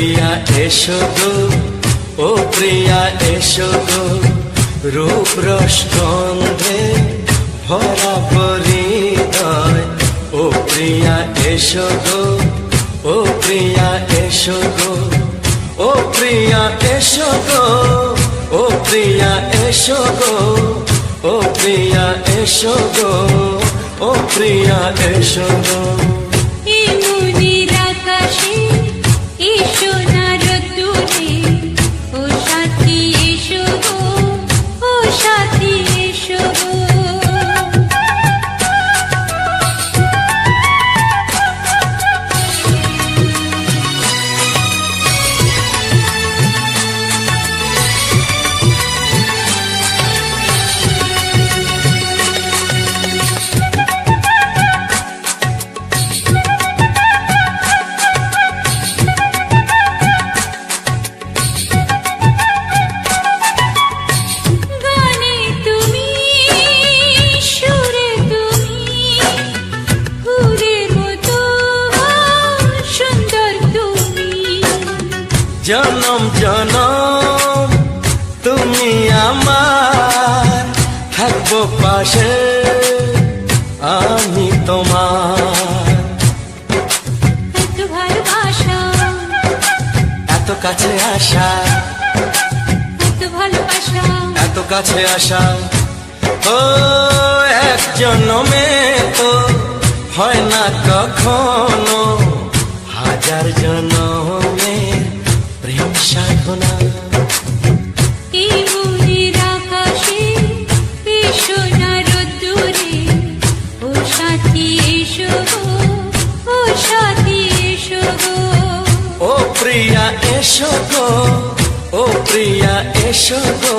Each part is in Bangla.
প্রিয়া, এসো গো। ও প্রিয়া, এসো গো। রূপ রস গন্ধে ভরা পরিদয় ও প্রিয়া, এসো গো। ও প্রিয়া, এসো গো। ও প্রিয়া, এসো গো। ও প্রিয়া, এসো গো। ও প্রিয়া, এসো গো। ও প্রিয়া, এসো গো। আকাশে আসা ও এক জন্মে তো হয় না কখনো। হাজার জন্মে প্রেম সাধনা। ও প্রিয়া এসো গো ও প্রিয়া এসো গো।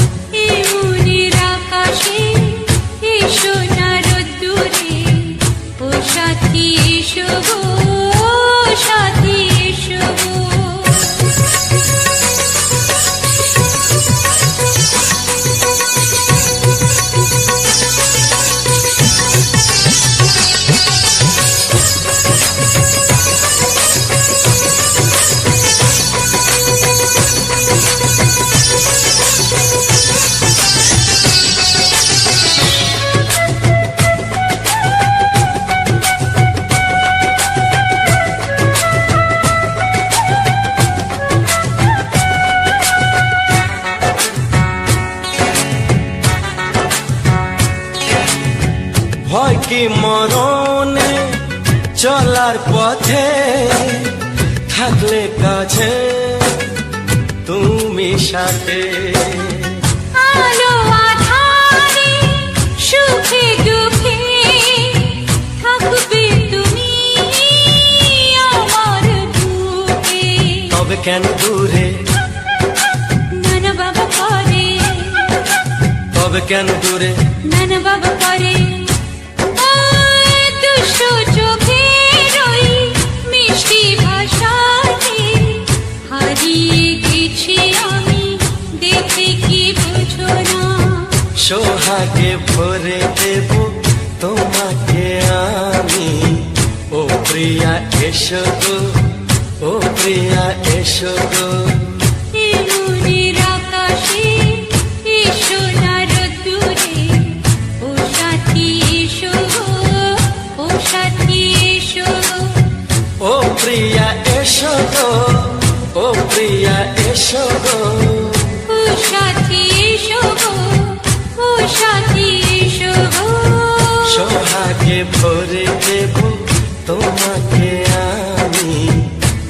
কাছে তুমি সাথে। আলো আধারে সুখে দুঃখে থাকবে তুমি আমার বুকে। তবে কেন দূরে? নানা বাবা করে। তবে কেন দূরে? নানা বাবা করে। দুষ্ট চোখের সোহাগে ভরে দেব তোমাকে আমি। ও প্রিয়া এসো গো ও প্রিয়া এসো গো। ও প্রিয়া এসো গো ও প্রিয়া এসো গো। সোহাগে ভরে দেব তোমাকে আমি।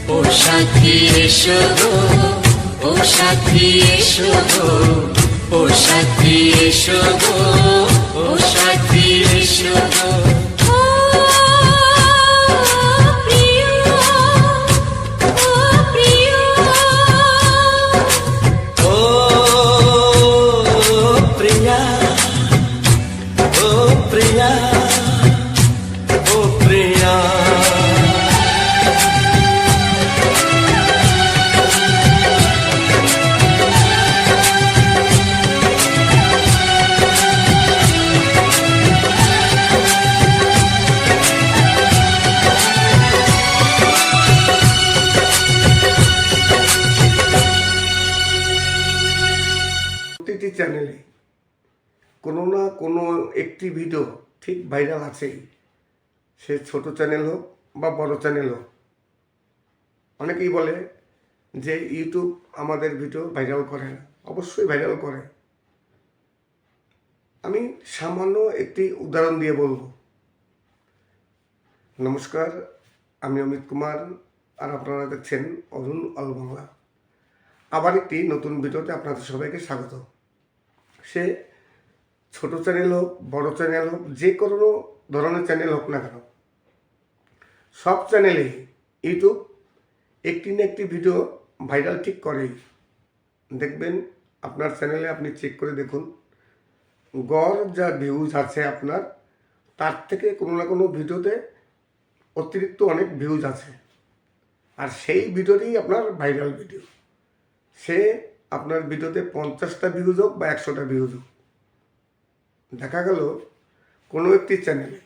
ও সাথী এসো ও সাথী এসো ও সাথী এসো ও সাথী প্রতিটি চ্যানেলে কোনো না কোনো একটি ভিডিও ঠিক ভাইরাল আছেই। সে ছোট চ্যানেল হোক বা বড় চ্যানেল হোক। অনেকেই বলে যে ইউটিউব আমাদের ভিডিও ভাইরাল করে না। অবশ্যই ভাইরাল করে। আমি সামান্য একটি উদাহরণ দিয়ে বলব। নমস্কার, আমি অমিত কুমার আর আপনারা দেখছেন অরুণ অল বাংলা। আবার একটি নতুন ভিডিওতে আপনাদের সবাইকে স্বাগত সে ছোট চ্যানেল হোক, বড় চ্যানেল হোক, যে কোনো ধরনের চ্যানেল হোক না কেন, সব চ্যানেলেই ইউটিউব একটি না একটি ভিডিও ভাইরাল ঠিক করেই। দেখবেন আপনার চ্যানেলে আপনি চেক করে দেখুন, গড় যা ভিউজ আছে আপনার, তার থেকে কোনো না কোনো ভিডিওতে অতিরিক্ত অনেক ভিউজ আছে। আর সেই ভিডিওটি আপনার ভাইরাল ভিডিও সে আপনার ভিডিওতে পঞ্চাশটা ভিউজ হোক বা একশোটা ভিউজ হোক দেখা গেল কোনো একটি চ্যানেলে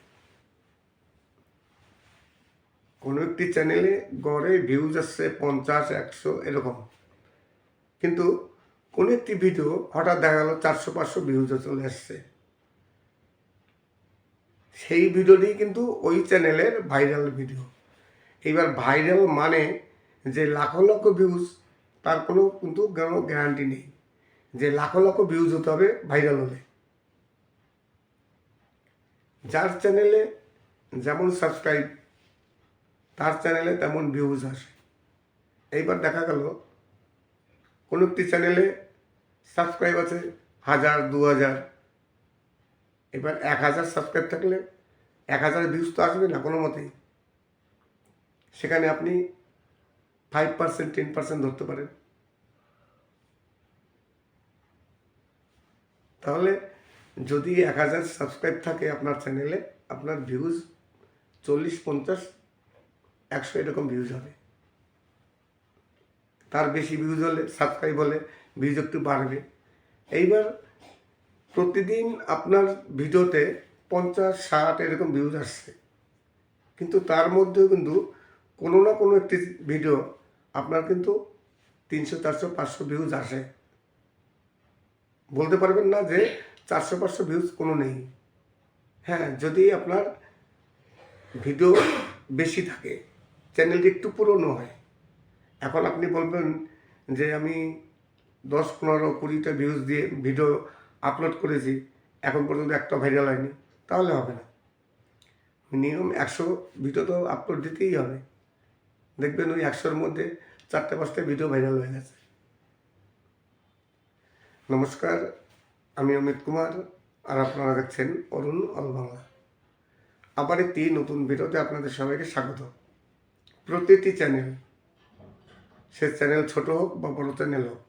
কোনো একটি চ্যানেলে গড়ে ভিউজ আসছে পঞ্চাশ, একশো, এরকম। কিন্তু কোনো একটি ভিডিও হঠাৎ দেখা গেল চারশো, পাঁচশো ভিউজে চলে আসছে। সেই ভিডিওটি কিন্তু ওই চ্যানেলের ভাইরাল ভিডিও এইবার ভাইরাল মানে যে লাখো লক্ষ ভিউজ তার কোনো কিন্তু কোনো গ্যারান্টি নেই যে লাখো লক্ষ ভিউজ হতে হবে ভাইরাল হলে। যার চ্যানেলে যেমন সাবস্ক্রাইব তার চ্যানেলে তেমন ভিউজ আসে। এইবার দেখা গেল, কোনো একটি চ্যানেলে সাবস্ক্রাইব আছে হাজার, দু হাজার। এবার এক হাজার সাবস্ক্রাইব থাকলে এক হাজার ভিউজ তো আসবে না কোনো মতেই। সেখানে আপনি ফাইভ পার্সেন্ট টেন পার্সেন্ট ধরতে পারেন তাহলে যদি এক হাজার সাবস্ক্রাইব থাকে আপনার চ্যানেলে আপনার ভিউজ চল্লিশ, পঞ্চাশ, একশো এরকম ভিউজ হবে। তার বেশি ভিউজ হলে সাবস্ক্রাইব হলে ভিউজ একটু বাড়বে। এইবার প্রতিদিন আপনার ভিডিওতে পঞ্চাশ, ষাট এরকম ভিউজ আসছে। কিন্তু তার মধ্যেও কিন্তু কোনো না কোনো একটি ভিডিও আপনার কিন্তু তিনশো, চারশো, পাঁচশো ভিউজ আসে। বলতে পারবেন না যে চারশো, পাঁচশো ভিউজ কোনো নেই। হ্যাঁ যদি আপনার ভিডিও বেশি থাকে, চ্যানেলটি একটু পুরনো হয়, এখন আপনি বলবেন যে আমি দশ, পনেরো, কুড়িটা ভিউজ দিয়ে ভিডিও আপলোড করেছি, এখন পর্যন্ত একটা ভাইরাল হয়নি, তাহলে হবে না। মিনিমাম একশো ভিডিও তো আপলোড দিতেই হবে। দেখবেন ওই একশোর মধ্যে চারটে পাঁচটা ভিডিও ভাইরাল হয়ে গেছে। নমস্কার, আমি অমিত কুমার আর আপনারা দেখছেন অরুণ অল বাংলা। আবার একটি নতুন ভিডিওতে আপনাদের সবাইকে স্বাগত। প্রতিটি চ্যানেল সে চ্যানেল ছোট হোক বা বড় চ্যানেল হোক,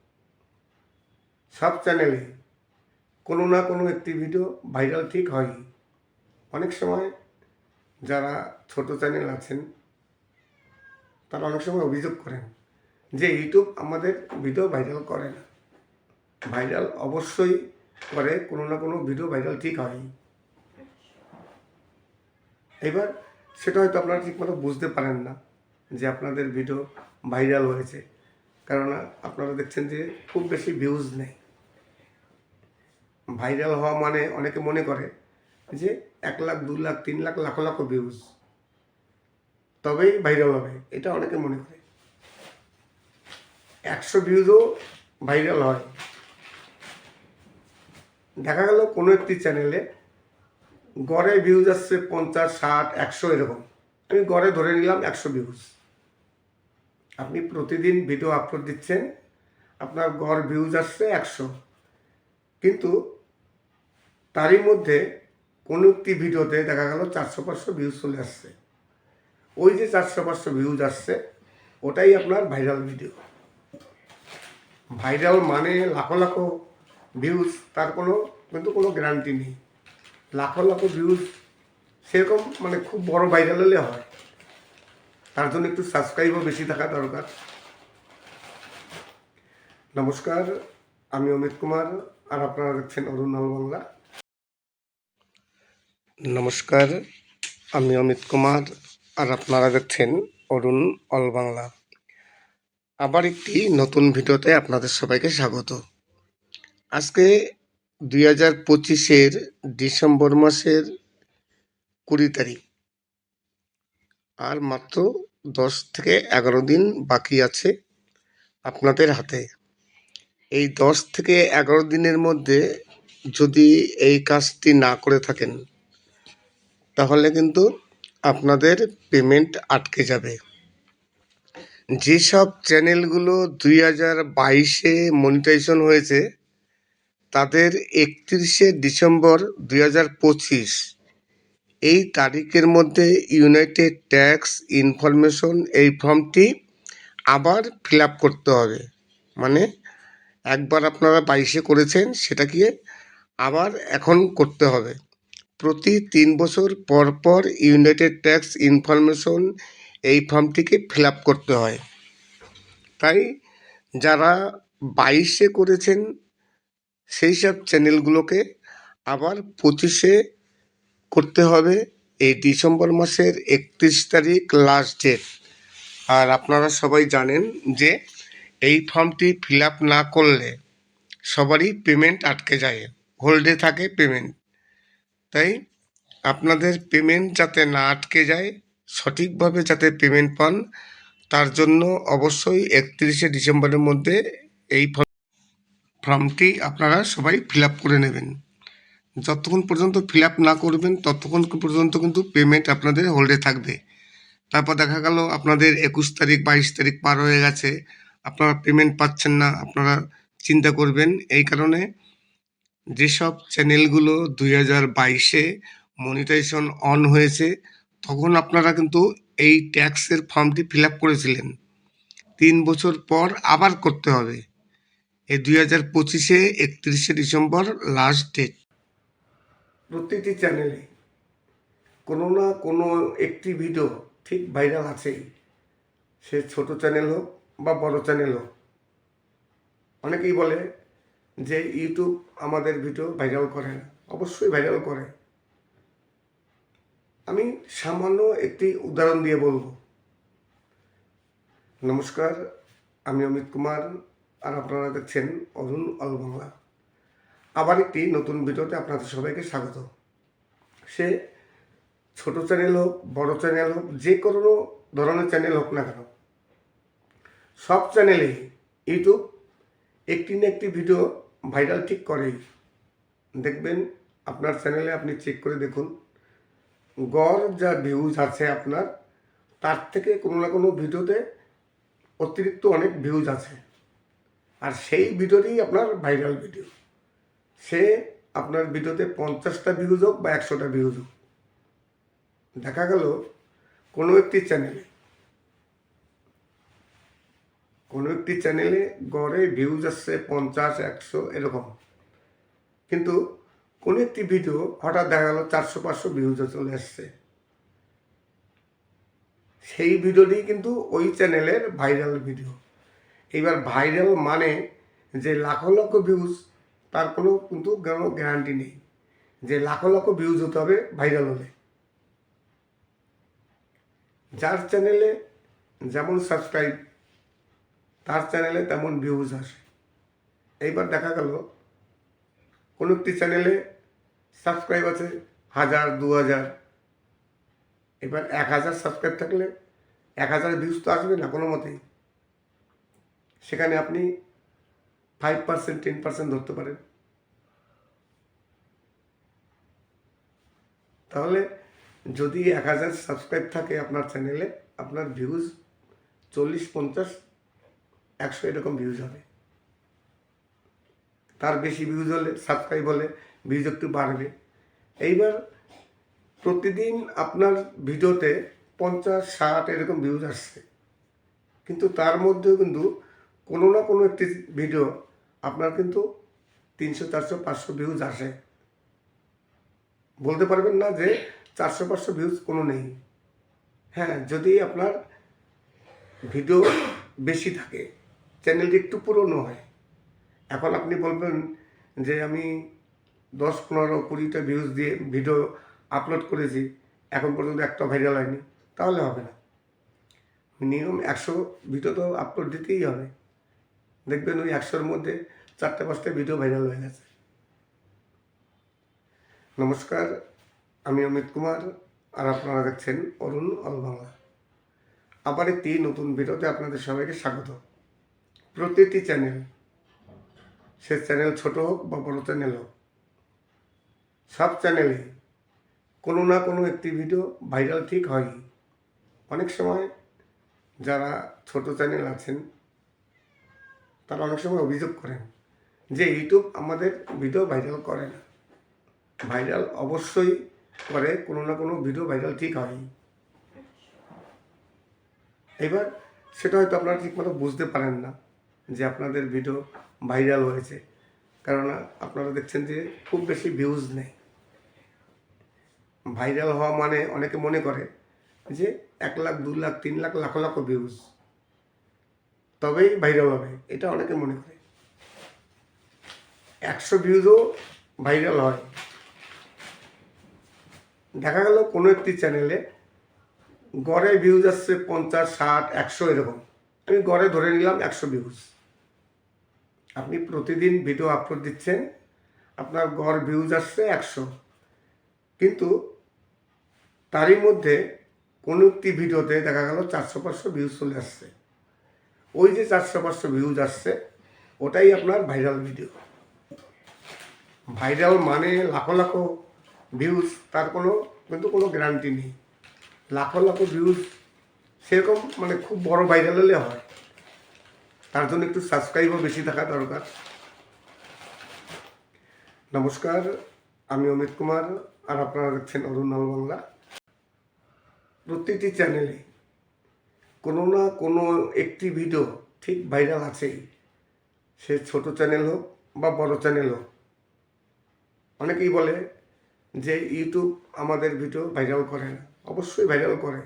সব চ্যানেলে কোনো না কোনো একটি ভিডিও ভাইরাল ঠিক হয় অনেক সময় যারা ছোট চ্যানেল আছেন তারা অনেক সময় অভিযোগ করেন যে ইউটিউব আমাদের ভিডিও ভাইরাল করে না। ভাইরাল অবশ্যই করে, কোনো না কোনো ভিডিও ভাইরাল ঠিক হয় এবার সেটা হয়তো আপনারা ঠিকমতো বুঝতে পারেন না যে আপনাদের ভিডিও ভাইরাল হয়েছে। কেননা আপনারা দেখছেন যে খুব বেশি ভিউজ নেই। ভাইরাল হওয়া মানে অনেকে মনে করে যে এক লাখ, দু লাখ, তিন লাখ লাখ লাখ ভিউজ তবেই ভাইরাল হবে। এটা অনেকে মনে করে। একশো ভিউজও ভাইরাল হয়। দেখা গেল কোনো একটি চ্যানেলে গড়ে ভিউজ আসছে পঞ্চাশ, ষাট, একশো এরকম। আমি গড়ে ধরে নিলাম একশো ভিউজ আপনি প্রতিদিন ভিডিও আপলোড দিচ্ছেন, আপনার গড় ভিউজ আসছে একশো। কিন্তু তারই মধ্যে কোনো একটি ভিডিওতে দেখা গেল চারশো, পাঁচশো ভিউজ চলে আসছে। ওই যে চারশো, পাঁচশো ভিউজ আসছে, ওটাই আপনার ভাইরাল ভিডিও ভাইরাল মানে লাখো লাখো ভিউজ তার কোনো, কিন্তু কোনো গ্যারান্টি নেই। লাখো লাখো ভিউজ সেরকম মানে খুব বড় ভাইরাল হলে হয়। তার জন্য একটু সাবস্ক্রাইবও বেশি থাকা দরকার। নমস্কার, আমি অমিত কুমার, আর আপনারা দেখছেন অরুণাল বাংলা। নমস্কার, আমি অমিত কুমার আর আপনারা দেখছেন অরুণ অল বাংলা। আবার একটি নতুন ভিডিওতে আপনাদের সবাইকে স্বাগত। আজকে দুই হাজার পঁচিশের ডিসেম্বর মাসের কুড়ি তারিখ। আর মাত্র দশ থেকে এগারো দিন বাকি আছে আপনাদের হাতে। এই দশ থেকে এগারো দিনের মধ্যে যদি এই কাজটি না করে থাকেন, তাহলে কিন্তু আপনাদের পেমেন্ট আটকে যাবে। যেসব চ্যানেলগুলো দুই হাজার বাইশে মনিটাইজেশন হয়েছে, তাদের একত্রিশে ডিসেম্বর দুই হাজার পঁচিশ, এই তারিখের মধ্যে ইউনাইটেড ট্যাক্স ইনফরমেশন এই ফর্মটি আবার ফিল আপ করতে হবে। মানে একবার আপনারা বাইশে করেছেন, সেটাকে আবার এখন করতে হবে। প্রতি তিন বছর পর পর ইউনাইটেড ট্যাক্স ইনফরমেশন এই ফর্মটিকে ফিল আপ করতে হয়। তাই যারা বাইশে করেছেন, সেই সব চ্যানেলগুলোকে আবার পঁচিশে করতে হবে এই ডিসেম্বর মাসের একত্রিশ তারিখ লাস্ট ডেট আর আপনারা সবাই জানেন যে এই ফর্মটি ফিল আপ না করলে সবারই পেমেন্ট আটকে যায়। হোল্ডে থাকে পেমেন্ট। তাই আপনাদের পেমেন্ট যাতে না আটকে যায়, সঠিকভাবে যাতে পেমেন্ট পান, তার জন্য অবশ্যই একত্রিশে ডিসেম্বরের মধ্যে এই ফর্ম ফর্মটি আপনারা সবাই ফিল করে নেবেন। যতক্ষণ পর্যন্ত ফিল না করবেন, ততক্ষণ পর্যন্ত কিন্তু পেমেন্ট আপনাদের হোল্ডে থাকবে। তারপর দেখা গেল আপনাদের একুশ তারিখ, বাইশ তারিখ পার হয়ে গেছে। আপনারা পেমেন্ট পাচ্ছেন না, আপনারা চিন্তা করবেন। এই কারণে যেসব চ্যানেলগুলো দুই হাজার বাইশে মনিটাইজেশন অন হয়েছে, তখন আপনারা কিন্তু এই ট্যাক্সের ফর্মটি ফিল আপ করেছিলেন। তিন বছর পর আবার করতে হবে। এই দুই হাজার পঁচিশে একত্রিশে ডিসেম্বর লাস্ট ডেট প্রতিটি চ্যানেলে কোনো না কোনো একটি ভিডিও ঠিক ভাইরাল আছেই। সে ছোট চ্যানেল হোক বা বড় চ্যানেল হোক। অনেকেই বলে যে ইউটিউব আমাদের ভিডিও ভাইরাল করে না, অবশ্যই ভাইরাল করে। আমি সামান্য একটি উদাহরণ দিয়ে বলব। নমস্কার, আমি অমিত কুমার, আর আপনারা দেখছেন অরুণ অল বাংলা। আবার একটি নতুন ভিডিওতে আপনাদের সবাইকে স্বাগত। সে ছোট চ্যানেল হোক, বড় চ্যানেল হোক, যে কোনো ধরনের চ্যানেল হোক না কেন, সব চ্যানেলেই ইউটিউব একটি না একটি ভিডিও ভাইরাল ঠিক করেই। দেখবেন আপনার চ্যানেলে আপনি চেক করে দেখুন। গড় যা ভিউজ আছে আপনার, তার থেকে কোনো না কোনো ভিডিওতে অতিরিক্ত অনেক ভিউজ আছে। আর সেই ভিডিওটি আপনার ভাইরাল ভিডিও সে আপনার ভিডিওতে পঞ্চাশটা ভিউজ হোক বা একশোটা ভিউজ হোক। দেখা গেল কোনো একটি চ্যানেলে কোনো একটি চ্যানেলে গড়ে ভিউজ আসছে পঞ্চাশ, একশো, এরকম। কিন্তু কোনো একটি ভিডিও হঠাৎ দেখা গেল চারশো, পাঁচশো ভিউজে চলে আসছে। সেই ভিডিওটি কিন্তু ওই চ্যানেলের ভাইরাল ভিডিও এইবার ভাইরাল মানে যে লাখো লক্ষ ভিউজ তার কোনো কিন্তু কোনো গ্যারান্টি নেই। যে লাখো লক্ষ ভিউজ হতে হবে ভাইরাল হলে। যার চ্যানেলে যেমন সাবস্ক্রাইব তার চ্যানেলে তেমন ভিউজ আসে। এইবার দেখা গেল, কোনো একটি চ্যানেলে সাবস্ক্রাইব আছে হাজার, দু হাজার। এবার এক হাজার সাবস্ক্রাইব থাকলে এক হাজার ভিউজ তো আসবে না কোনো মতেই। সেখানে আপনি ফাইভ পার্সেন্ট টেন পার্সেন্ট ধরতে পারেন। তাহলে যদি এক হাজার সাবস্ক্রাইব থাকে আপনার চ্যানেলে আপনার ভিউজ চল্লিশ, পঞ্চাশ একশো এরকম ভিউজ হবে। তার বেশি ভিউজ হলে সাবস্ক্রাইব হলে ভিউজ একটু বাড়বে। এইবার প্রতিদিন আপনার ভিডিওতে পঞ্চাশ, ষাট এরকম ভিউজ আসছে। কিন্তু তার মধ্যেও কিন্তু কোনো না কোনো একটি ভিডিও আপনার কিন্তু তিনশো, চারশো, পাঁচশো ভিউজ আসে। বলতে পারবেন না যে চারশো, পাঁচশো ভিউজ কোনো নেই। হ্যাঁ যদি আপনার ভিডিও বেশি থাকে চ্যানেলটি একটু পুরনো হয়। এখন আপনি বলবেন যে আমি দশ, পনেরো, কুড়িটা ভিউজ দিয়ে ভিডিও আপলোড করেছি, এখন পর্যন্ত একটা ভাইরাল হয়নি, তাহলে হবে না। মিনিমাম একশো ভিডিও তো আপলোড দিতেই হবে। দেখবেন ওই একশোর মধ্যে চারটে, পাঁচটা ভিডিও ভাইরাল হয়ে গেছে। নমস্কার, আমি অমিত কুমার, আর আপনারা দেখছেন অরুণ অল বাংলা। আবার একটি নতুন ভিডিওতে আপনাদের সবাইকে স্বাগত। প্রতিটি চ্যানেল সে চ্যানেল ছোট হোক বা বড় চ্যানেল হোক, সব চ্যানেলে কোনো না কোনো একটি ভিডিও ভাইরাল ঠিক হয় অনেক সময় যারা ছোট চ্যানেল আছেন, তারা অনেক সময় অভিযোগ করেন যে ইউটিউব আমাদের ভিডিও ভাইরাল করে না। ভাইরাল অবশ্যই করে, কোনো না কোনো ভিডিও ভাইরাল ঠিক হয় এবার সেটা হয়তো আপনারা ঠিকমতো বুঝতে পারেন না। যে আপনাদের ভিডিও ভাইরাল হয়েছে। কেননা আপনারা দেখছেন যে খুব বেশি ভিউজ নেই। ভাইরাল হওয়া মানে অনেকে মনে করে যে এক লাখ, দু লাখ, তিন লাখ লাখ লাখ ভিউজ তবেই ভাইরাল হবে, এটা অনেকে মনে করে। একশো ভিউজও ভাইরাল হয়। দেখা গেল কোনো একটি চ্যানেলে গড়ে ভিউজ আসছে পঞ্চাশ, ষাট, একশো এরকম। আমি গড়ে ধরে নিলাম একশো ভিউজ আপনি প্রতিদিন ভিডিও আপলোড দিচ্ছেন, আপনার গড় ভিউজ আসছে একশো। কিন্তু তারই মধ্যে কোনো একটি ভিডিওতে দেখা গেল চারশো, পাঁচশো ভিউজ চলে আসছে। ওই যে চারশো, পাঁচশো ভিউজ আসছে, ওটাই আপনার ভাইরাল ভিডিও ভাইরাল মানে লাখো লাখো ভিউজ তার কোনো, কিন্তু কোনো গ্যারান্টি নেই। লাখো লাখো ভিউজ সেরকম মানে খুব বড় ভাইরাল হলে হয়। তার জন্য একটু সাবস্ক্রাইবও বেশি থাকা দরকার। নমস্কার, আমি অমিত কুমার, আর আপনারা দেখছেন অরুণাল বাংলা। প্রতিটি চ্যানেলে কোনো না কোনো একটি ভিডিও ঠিক ভাইরাল আছেই। সে ছোট চ্যানেল হোক বা বড় চ্যানেল হোক। অনেকেই বলে যে ইউটিউব আমাদের ভিডিও ভাইরাল করে না। অবশ্যই ভাইরাল করে।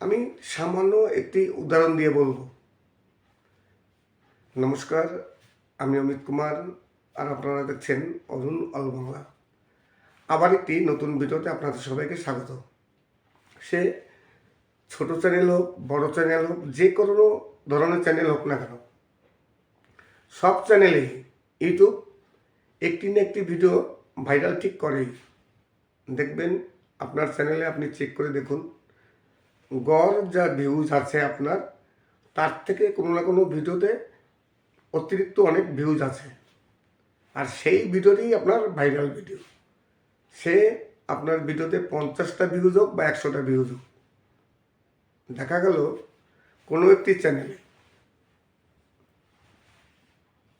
আমি সামান্য একটি উদাহরণ দিয়ে বলব। নমস্কার, আমি অমিত কুমার আর আপনারা দেখছেন অরুণ অল বাংলা। আবার একটি নতুন ভিডিওতে আপনাদের সবাইকে স্বাগত। সে ছোট চ্যানেল হোক, বড় চ্যানেল হোক, যে কোনো ধরনের চ্যানেল হোক না কেন, সব চ্যানেলেই ইউটিউব একটি না একটি ভিডিও ভাইরাল ঠিক করেই। দেখবেন আপনার চ্যানেলে আপনি চেক করে দেখুন গড় যা ভিউজ আছে আপনার, তার থেকে কোনো না কোনো ভিডিওতে অতিরিক্ত অনেক ভিউজ আছে। আর সেই ভিডিওটি আপনার ভাইরাল ভিডিও সে আপনার ভিডিওতে পঞ্চাশটা ভিউজ হোক বা একশোটা ভিউজ হোক। দেখা গেল কোনো একটি চ্যানেলে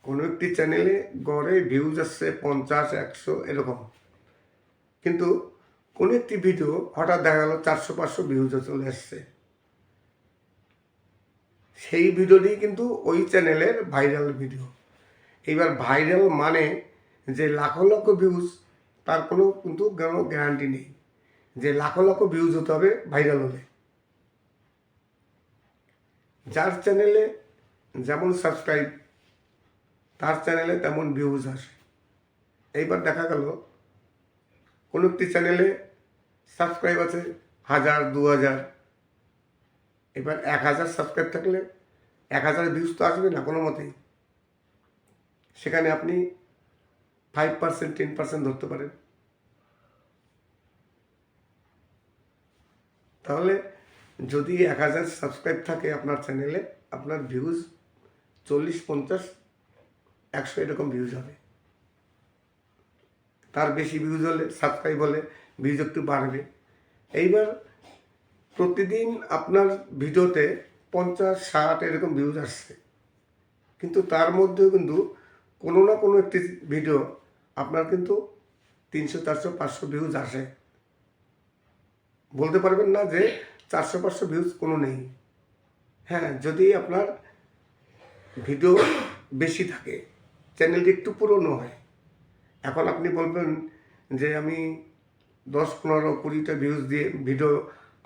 কোনো একটি চ্যানেলে গড়ে ভিউজ আসছে পঞ্চাশ, একশো, এরকম। কিন্তু কোনো একটি ভিডিও হঠাৎ দেখা গেল চারশো, পাঁচশো ভিউজে চলে আসছে। সেই ভিডিওটি কিন্তু ওই চ্যানেলের ভাইরাল ভিডিও এইবার ভাইরাল মানে যে লাখো লক্ষ ভিউজ তার কোনো কিন্তু কোনো গ্যারান্টি নেই। যে লাখো লক্ষ ভিউজ হতে হবে ভাইরাল হলে। যার চ্যানেলে যেমন সাবস্ক্রাইব তার চ্যানেলে তেমন ভিউজ আসে। এইবার দেখা গেল, কোনো একটি চ্যানেলে সাবস্ক্রাইব আছে, হাজার, দু হাজার। এবার এক হাজার সাবস্ক্রাইব থাকলে এক হাজার ভিউজ তো আসবে না কোনো মতেই। সেখানে আপনি ফাইভ পার্সেন্ট টেন পার্সেন্ট ধরতে পারেন। তাহলে যদি এক হাজার সাবস্ক্রাইব থাকে আপনার চ্যানেলে আপনার ভিউজ চল্লিশ, পঞ্চাশ, একশো এরকম ভিউজ হবে। তার বেশি ভিউজ হলে সাবস্ক্রাইব হলে ভিউজ একটু বাড়বে। এইবার প্রতিদিন আপনার ভিডিওতে পঞ্চাশ, ষাট এরকম ভিউজ আসছে। কিন্তু তার মধ্যেও কিন্তু কোনো না কোনো একটি ভিডিও আপনার কিন্তু তিনশো, চারশো, পাঁচশো ভিউজ আসে। বলতে পারবেন না যে চারশো, পাঁচশো ভিউজ কোনো নেই। হ্যাঁ যদি আপনার ভিডিও বেশি থাকে চ্যানেলটি একটু পুরনো হয়, এখন আপনি বলবেন যে আমি দশ, পনেরো, কুড়িটা ভিউজ দিয়ে ভিডিও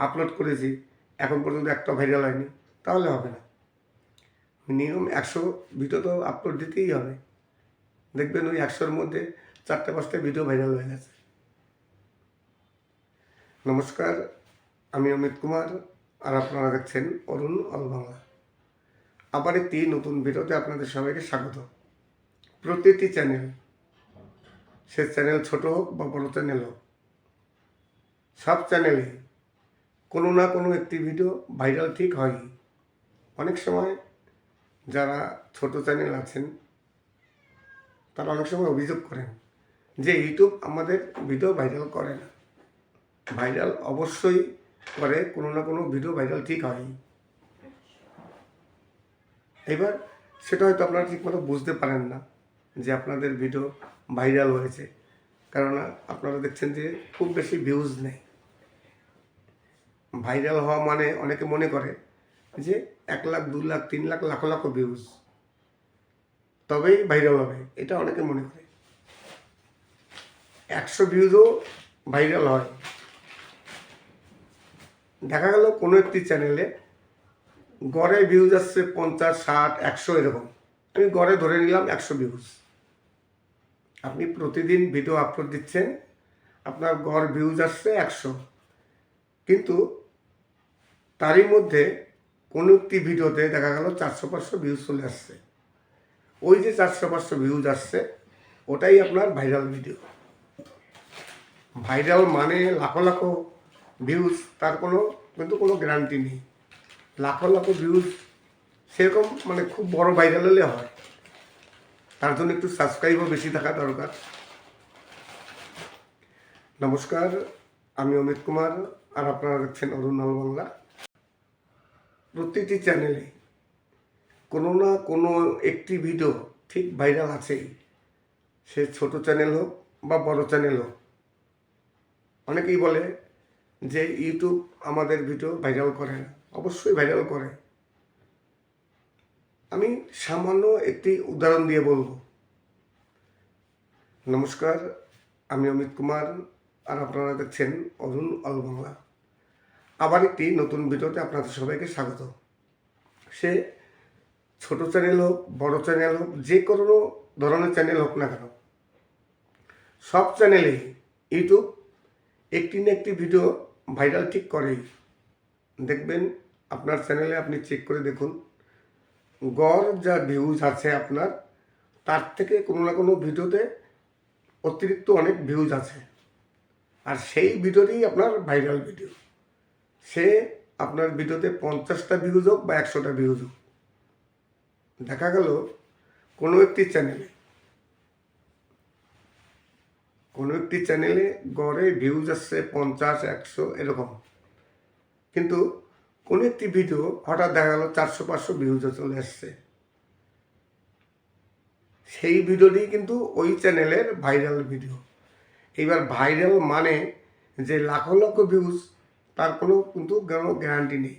আপলোড করেছি, এখন পর্যন্ত একটা ভাইরাল হয়নি, তাহলে হবে না। মিনিমাম একশো ভিডিও তো আপলোড দিতেই হবে। দেখবেন ওই একশোর মধ্যে চারটে, পাঁচটা ভিডিও ভাইরাল হয়ে গেছে। নমস্কার, আমি অমিত কুমার আর আপনারা দেখছেন অরুণ অল বাংলা। আবার একটি নতুন ভিডিওতে আপনাদের সবাইকে স্বাগত। প্রতিটি চ্যানেল সে চ্যানেল ছোট হোক বা বড় চ্যানেল হোক সব চ্যানেলে কোনো না কোনো একটি ভিডিও ভাইরাল ঠিক হয়ই। অনেক সময় যারা ছোট চ্যানেল আছেন, তারা অনেক সময় অভিযোগ করেন যে ইউটিউব আমাদের ভিডিও ভাইরাল করে না। ভাইরাল অবশ্যই করে, কোনো না কোনো ভিডিও ভাইরাল ঠিক হয় এবার সেটা হয়তো আপনারা ঠিকমতো বুঝতে পারেন না যে আপনাদের ভিডিও ভাইরাল হয়েছে, কেননা আপনারা দেখছেন যে খুব বেশি ভিউজ নেই। ভাইরাল হওয়া মানে অনেকে মনে করে যে এক লাখ, দু লাখ, তিন লাখ লাখ লাখ ভিউজ তবেই ভাইরাল হবে, এটা অনেকে মনে করে। একশো ভিউজও ভাইরাল হয়। দেখা গেল কোনো একটি চ্যানেলে গড়ে ভিউজ আসছে পঞ্চাশ, ষাট, একশো এরকম। আমি গড়ে ধরে নিলাম একশো ভিউজ আপনি প্রতিদিন ভিডিও আপলোড দিচ্ছেন, আপনার গড় ভিউজ আসছে একশো। কিন্তু তারই মধ্যে কোনো একটি ভিডিওতে দেখা গেল চারশো পাঁচশো ভিউজ চলে আসছে। ওই যে চারশো পাঁচশো ভিউজ আসছে, ওটাই আপনার ভাইরাল ভিডিও ভাইরাল মানে লাখো লাখো ভিউজ তার কোনো কিন্তু কোনো গ্যারান্টি নেই। লাখো লাখো ভিউজ সেরকম মানে খুব বড় ভাইরাল হলে হয়। তার জন্য একটু সাবস্ক্রাইবও বেশি থাকা দরকার। নমস্কার, আমি অমিত কুমার, আর আপনারা দেখছেন অরুণাল বাংলা প্রতিটি চ্যানেলে কোনো না কোনো একটি ভিডিও ঠিক ভাইরাল আছেই। সে ছোট চ্যানেল হোক বা বড় চ্যানেল হোক। অনেকেই বলে যে ইউটিউব আমাদের ভিডিও ভাইরাল করে না। অবশ্যই ভাইরাল করে। আমি সামান্য একটি উদাহরণ দিয়ে বলব। নমস্কার, আমি অমিত কুমার আর আপনারা দেখছেন অরুণ অল বাংলা। আবার একটি নতুন ভিডিওতে আপনাদের সবাইকে স্বাগত। সে ছোট চ্যানেল হোক, বড় চ্যানেল হোক, যে কোনো ধরনের চ্যানেল হোক না কেন, সব চ্যানেলেই ইউটিউব একটি না একটি ভিডিও ভাইরাল ঠিক করেই। দেখবেন আপনার চ্যানেলে আপনি চেক করে দেখুন, গড় যা ভিউজ আছে আপনার, তার থেকে কোনো না কোনো ভিডিওতে অতিরিক্ত অনেক ভিউজ আছে। আর সেই ভিডিওটাই আপনার ভাইরাল ভিডিও সে আপনার ভিডিওতে পঞ্চাশটা ভিউজ হোক বা একশোটা ভিউজ হোক। দেখা গেল কোনো একটি চ্যানেলে কোনো একটি চ্যানেলে গড়ে ভিউজ আসছে পঞ্চাশ, একশো, এরকম। কিন্তু কোনো একটি ভিডিও হঠাৎ দেখা গেল চারশো, পাঁচশো ভিউজে চলে আসছে। সেই ভিডিওটি কিন্তু ওই চ্যানেলের ভাইরাল ভিডিও এইবার ভাইরাল মানে যে লাখো লক্ষ ভিউজ তার কোনো কিন্তু কোনো গ্যারান্টি নেই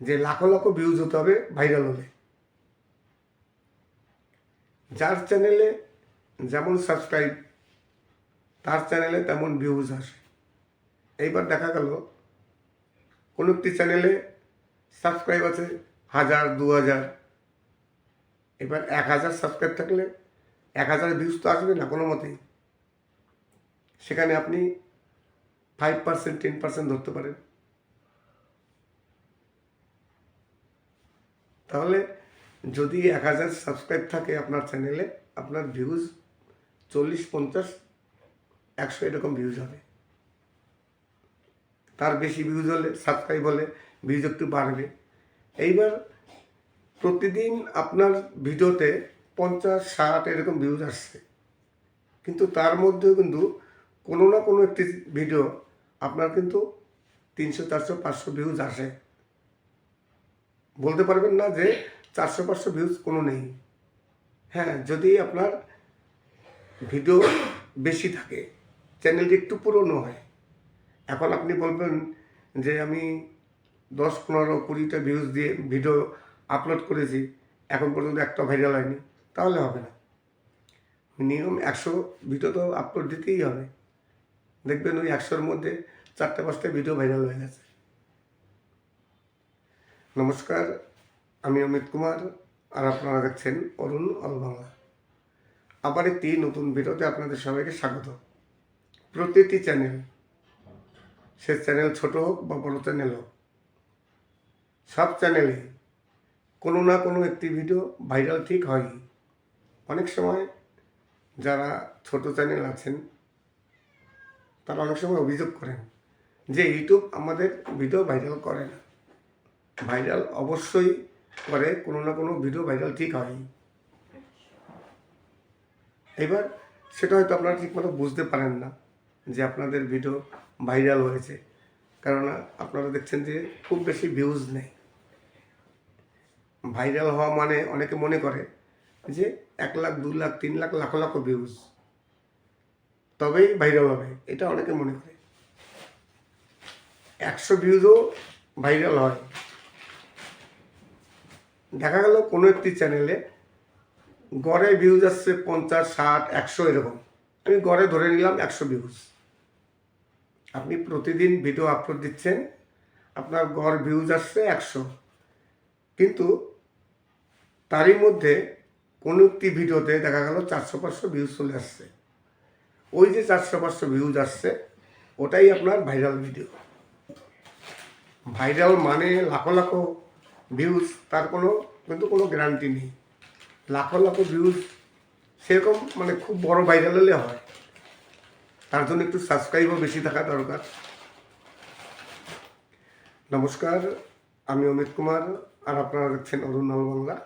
যে লাখো লক্ষ ভিউজ হতে হবে ভাইরাল হলে। যার চ্যানেলে যেমন সাবস্ক্রাইব তার চ্যানেলে তেমন ভিউজ আসে। এইবার দেখা গেল, কোনো একটি চ্যানেলে সাবস্ক্রাইব আছে হাজার, দু হাজার। এবার এক হাজার সাবস্ক্রাইব থাকলে এক হাজার ভিউজ তো আসবে না কোনো মতেই। সেখানে আপনি ফাইভ পার্সেন্ট টেন পার্সেন্ট ধরতে পারেন তাহলে যদি এক হাজার সাবস্ক্রাইব থাকে আপনার চ্যানেলে আপনার ভিউজ চল্লিশ, পঞ্চাশ, একশো এরকম ভিউজ হবে। তার বেশি ভিউজ হলে সাবস্ক্রাইব হলে ভিউজ একটু বাড়বে। এইবার প্রতিদিন আপনার ভিডিওতে পঞ্চাশ, ষাট এরকম ভিউজ আসছে। কিন্তু তার মধ্যেও কিন্তু কোনো না কোনো একটি ভিডিও আপনার কিন্তু তিনশো, চারশো, পাঁচশো ভিউজ আসে। বলতে পারবেন না যে চারশো, পাঁচশো ভিউজ কোনো নেই। হ্যাঁ যদি আপনার ভিডিও বেশি থাকে চ্যানেলটি একটু পুরনো হয়, এখন আপনি বলবেন যে আমি দশ, পনেরো, কুড়িটা ভিউজ দিয়ে ভিডিও আপলোড করেছি, এখন পর্যন্ত একটা ভাইরাল হয়নি, তাহলে হবে না। মিনিমাম একশো ভিডিও তো আপলোড দিতেই হবে। দেখবেন ওই একশোর মধ্যে চারটে পাঁচটা ভিডিও ভাইরাল হয়ে গেছে। নমস্কার, আমি অমিত কুমার আর আপনারা দেখছেন অরুণ অল বাংলা। আবার একটি নতুন ভিডিওতে আপনাদের সবাইকে স্বাগত। প্রতিটি চ্যানেল সে চ্যানেল ছোট হোক বা বড় চ্যানেল হোক, সব চ্যানেলে কোনো না কোনো একটি ভিডিও ভাইরাল ঠিক হয় অনেক সময় যারা ছোট চ্যানেল আছেন তারা অনেক সময় অভিযোগ করেন যে ইউটিউব আমাদের ভিডিও ভাইরাল করে না। ভাইরাল অবশ্যই করে, কোনো না কোনো ভিডিও ভাইরাল ঠিক হয় এবার সেটা হয়তো আপনারা ঠিকমতো বুঝতে পারেন না যে আপনাদের ভিডিও ভাইরাল হয়েছে। কারণ আপনারা দেখছেন যে খুব বেশি ভিউজ নেই। ভাইরাল হওয়া মানে অনেকে মনে করে যে এক লাখ, দু লাখ, তিন লাখ লাখ লাখ ভিউজ তবেই ভাইরাল হবে। এটা অনেকে মনে করে। একশো ভিউজও ভাইরাল হয়। দেখা গেল কোনো একটি চ্যানেলে গড়ে ভিউজ আসছে পঞ্চাশ, ষাট, একশো এরকম। আমি গড়ে ধরে নিলাম একশো ভিউজ আপনি প্রতিদিন ভিডিও আপলোড দিচ্ছেন, আপনার গড় ভিউজ আসছে একশো। কিন্তু তারই মধ্যে কোনো একটি ভিডিওতে দেখা গেল চারশো, পাঁচশো ভিউজ চলে আসছে। ওই যে চারশো পাঁচশো ভিউজ আসছে, ওটাই আপনার ভাইরাল ভিডিও ভাইরাল মানে লাখো লাখো ভিউজ তার কোনো, কিন্তু কোনো গ্যারান্টি নেই। লাখো লাখো ভিউজ সেরকম মানে খুব বড় ভাইরাল হলে হয়। তার জন্য একটু সাবস্ক্রাইবও বেশি থাকা দরকার। নমস্কার, আমি অমিত কুমার, আর আপনারা দেখছেন অরুণ বাংলা